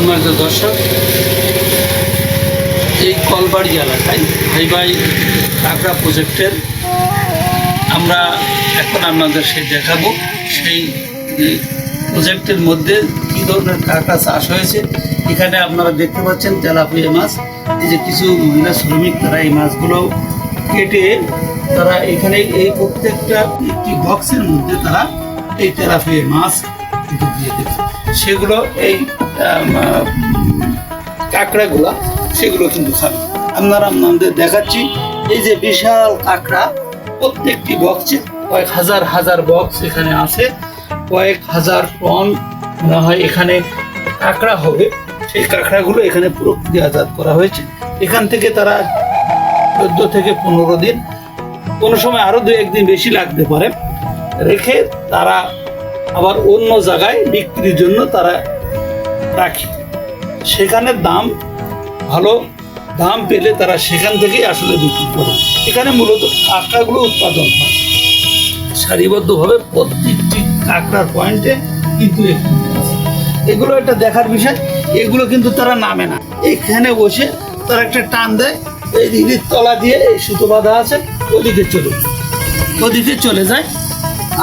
সম্মানিত দর্শক, এই কলবাড়ি এলাকায় ভাই ভাই কাঁকড়া প্রজেক্টের আমরা এখন আপনাদের সেই দেখাবো সেই প্রজেক্টের মধ্যে কী ধরনের কাঁকড়া চাষ হয়েছে। এখানে আপনারা দেখতে পাচ্ছেন তেলাপিয়া মাছ, এই যে কিছু মহিলা শ্রমিক তারা এই মাছগুলো কেটে তারা এখানে এই প্রত্যেকটা একটি বক্সের মধ্যে তারা এই তেলাপিয়া মাছ দিয়ে। দেবে সেগুলো এই কাঁকড়াগুলা, সেগুলো কিন্তু খাবে। আপনারা আপনাদের দেখাচ্ছি, এই যে বিশাল কাঁকড়া, প্রত্যেকটি বক্সে কয়েক হাজার হাজার বক্স এখানে আছে। কয়েক হাজার টন মনে হয় এখানে কাঁকড়া হবে। সেই কাঁকড়াগুলো এখানে প্রক্রিয়াজাত করা হয়েছে। এখান থেকে তারা চোদ্দ থেকে পনেরো দিন, কোনো সময় আরও দু একদিন বেশি লাগতে পারে। রেখে তারা আবার অন্য জায়গায় বিক্রির জন্য তারা রাখে। সেখানে দাম ভালো, দাম পেলে তারা সেখান থেকেই আসলে বিক্রি করে। এখানে মূলত কাঁকড়াগুলো উৎপাদন হয়। সারিবদ্ধভাবে প্রত্যেকটি কাঁকড়ার পয়েন্টে কিন্তু এগুলো একটা দেখার বিষয়, এগুলো কিন্তু তারা নামে না। এখানে বসে তারা একটা টান দেয়, এই দিদির তলা দিয়ে এই সুতো বাঁধা আছে, ওদিকে চলে। ওদিকে চলে যায়,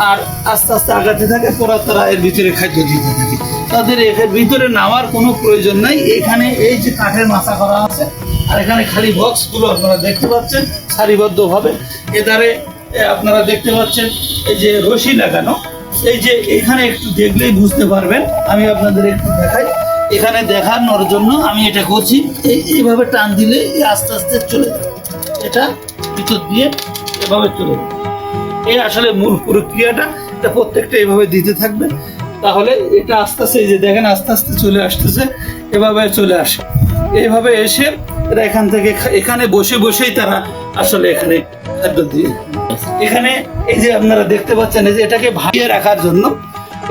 আর আস্তে আস্তে আগাতে থাকে, পরে তারা এর ভিতরে খাদ্য দিতে থাকে। তাদের এর ভিতরে নামার কোনো প্রয়োজন নাই। এখানে এই যে কাঠের মাথা করা আছে, আর এখানে খালি বক্সগুলো আপনারা দেখতে পাচ্ছেন, সারিবদ্ধভাবে। এধারে আপনারা দেখতে পাচ্ছেন, এই যে রশি লাগানো। এই যে এখানে একটু দেখলেই বুঝতে পারবেন, আমি আপনাদের একটু দেখাই। এখানে দেখানোর জন্য আমি এটা করছি, এই, এইভাবে টান দিলে আস্তে আস্তে চলে এটা ভিতর দিয়ে এভাবে চলে এই আসলে মূল প্রক্রিয়াটা, এটা প্রত্যেকটা এভাবে দিতে থাকবে তাহলে এটা আস্তে আস্তে এই যে দেখেন, আস্তে আস্তে চলে আসতেছে, এভাবে চলে আসে। এইভাবে এসে এরা এখান থেকে এখানে বসে বসেই তারা আসলে এখানে খাদ্য দিয়ে এখানে এই যে আপনারা দেখতে পাচ্ছেন, এই যে এটাকে ভাবিয়ে রাখার জন্য,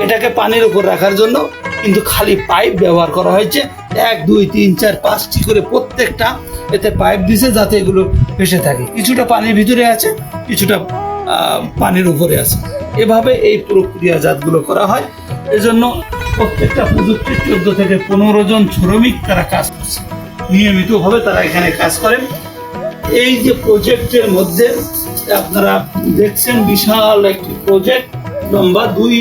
এটাকে পানির উপর রাখার জন্য কিন্তু খালি পাইপ ব্যবহার করা হয়েছে। এক, দুই, তিন, চার পাঁচটি করে প্রত্যেকটা এতে পাইপ দিছে যাতে এগুলো ভেসে থাকে। কিছুটা পানির ভিতরে আছে, কিছুটা পানির উপরে আছে। এভাবে এই প্রক্রিয়াজাতগুলো করা হয়। এজন্য প্রত্যেকটা প্রযুক্তি চোদ্দ থেকে পনেরো জন শ্রমিক তারা কাজ করছে। নিয়মিতভাবে তারা এখানে কাজ করেন। এই যে প্রজেক্টের মধ্যে আপনারা দেখছেন বিশাল একটি প্রজেক্ট, লম্বা দুই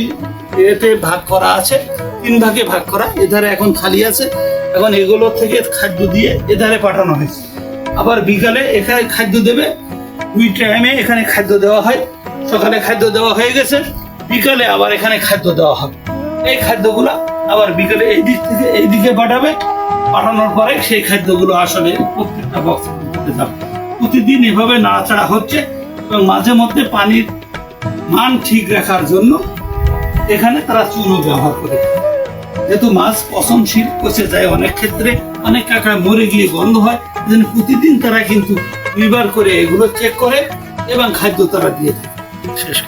এতে ভাগ করা আছে, তিন ভাগে ভাগ করা, এধারে এখন খালি আছে। এখন এগুলো থেকে খাদ্য দিয়ে এধারে পাঠানো হয়েছে। আবার বিকালে এখানে খাদ্য দেবে, দুই টাইমে এখানে খাদ্য দেওয়া হয়। সকালে খাদ্য দেওয়া হয়ে গেছে, বিকালে আবার এখানে খাদ্য দেওয়া হবে। এই খাদ্যগুলো আবার বিকেলে এই দিক থেকে এই দিকে পাঠাবে পাঠানোর পরে সেই খাদ্যগুলো আসলে প্রত্যেকটা মধ্যে যাবে প্রতিদিন এভাবে নাড়াচাড়া হচ্ছে এবং মাঝে মধ্যে পানির মান ঠিক রাখার জন্য এখানে তারা চুনো ব্যবহার করে। যেহেতু মাছ পচনশীল, পচে যায় অনেক ক্ষেত্রে, অনেক কাঁকড়া মরে গিয়ে গন্ধ হয়, এজন্য প্রতিদিন তারা কিন্তু দুইবার করে এগুলো চেক করে এবং খাদ্য তারা দিয়ে দেয় শেষ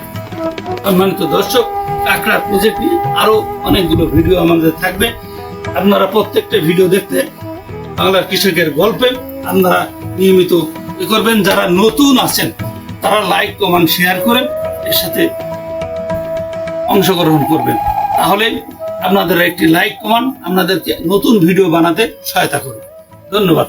সম্মানিত দর্শক কাঁকড়ার প্রজেক্ট নিয়ে আরও অনেকগুলো ভিডিও আমাদের থাকবে। আপনারা প্রত্যেকটা ভিডিও দেখতে বাংলার কৃষকের গল্পে আপনারা নিয়মিত ই করবেন। যারা নতুন আছেন, তারা লাইক কমেন্ট শেয়ার করেন, এর সাথে অংশগ্রহণ করবেন। তাহলে আপনাদের একটি লাইক কমান আপনাদেরকে নতুন ভিডিও বানাতে সহায়তা করবে। ধন্যবাদ।